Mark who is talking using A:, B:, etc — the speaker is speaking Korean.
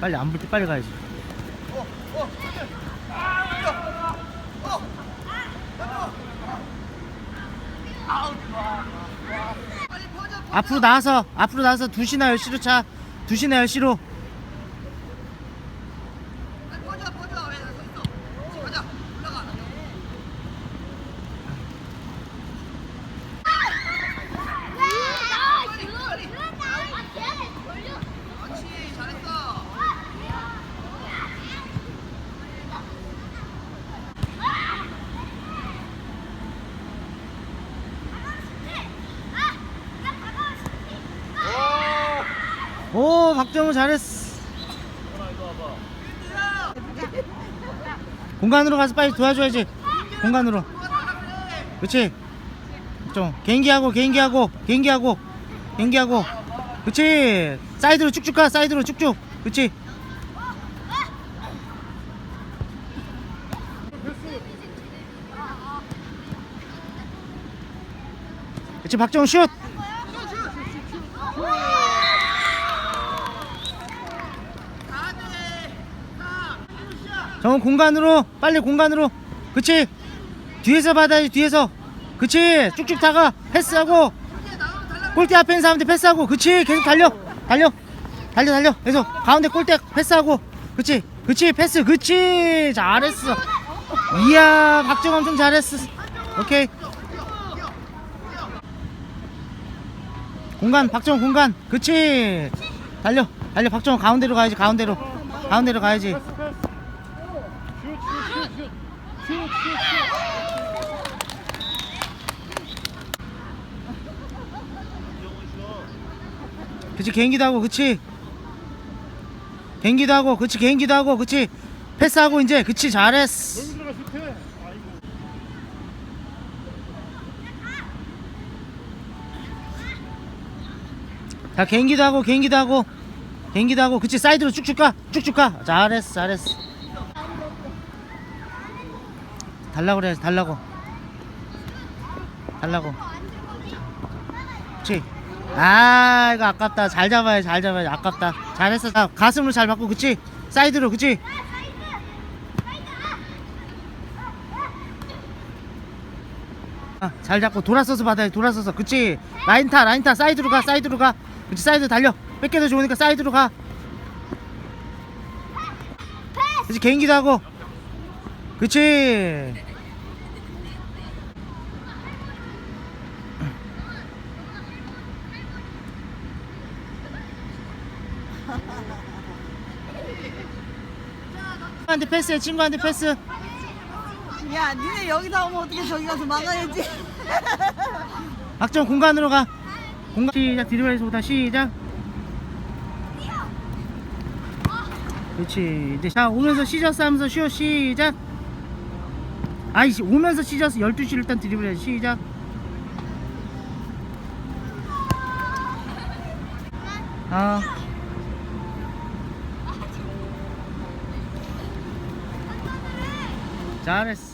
A: 빨리 안 불 때 빨리 가야지. 앞으로 나와서 앞으로 나와서 2시나 10시로 차. 2시나 10시로 오 박정우 잘했어. 공간으로 가서 빨리 도와줘야지. 공간으로. 그렇지 좀 개인기하고 개인기하고 개인기하고 개인기하고. 그렇지 사이드로 쭉쭉 가 사이드로 쭉쭉. 그렇지 그렇지 박정우 슛 정은 공간으로 빨리 공간으로. 그치? 뒤에서 받아야지 뒤에서. 그치? 쭉쭉 다가 패스하고. 골대 앞에 있는 사람한테 패스하고. 그치? 계속 달려. 달려. 달려 달려. 계속 가운데 골대 패스하고. 그치? 그치? 패스. 그치? 잘했어. 이야 박정 엄청 잘했어. 오케이. 공간 박정 공간. 그치? 달려. 달려 박정 가운데로 가야지 가운데로. 가운데로 가야지 그치 개인기도 하고 그치? 개인기도 하고 그치 개인기도 하고 그치? 패스하고 이제 그치 잘했어. 자 개인기도 하고 개인기도 하고 개인기도 하고 그치 사이드로 쭉쭉 가 쭉쭉 가. 잘했어 잘했어 달라고 그래야지 달라고. 달라고. 그치? 아 이거 아깝다. 잘 잡아야 잘 잡아야 아깝다. 잘했어. 자, 가슴으로 잘 받고 그치? 사이드로 그치? 아, 잘 잡고 돌아서서 받아야 돼, 돌아서서. 그치? 라인 타 라인 타. 사이드로 가 사이드로 가. 그치 사이드 달려. 뺏겨도 좋으니까 사이드로 가. 그치 개인기도 하고. 그치 친구한테 패스해 친구한테 패스.
B: 야, 니네 여기다 오면 어떻게 저기 가서 막아야지.
A: 박정 공간으로 가. 공간. 시작 드리블에서부터 시작. 그렇지. 이제 자 오면서 시저스 하면서 쉬어 시작. 아이씨 오면서 시저스 12시를 일단 드리블 해 시작. 아 잘했어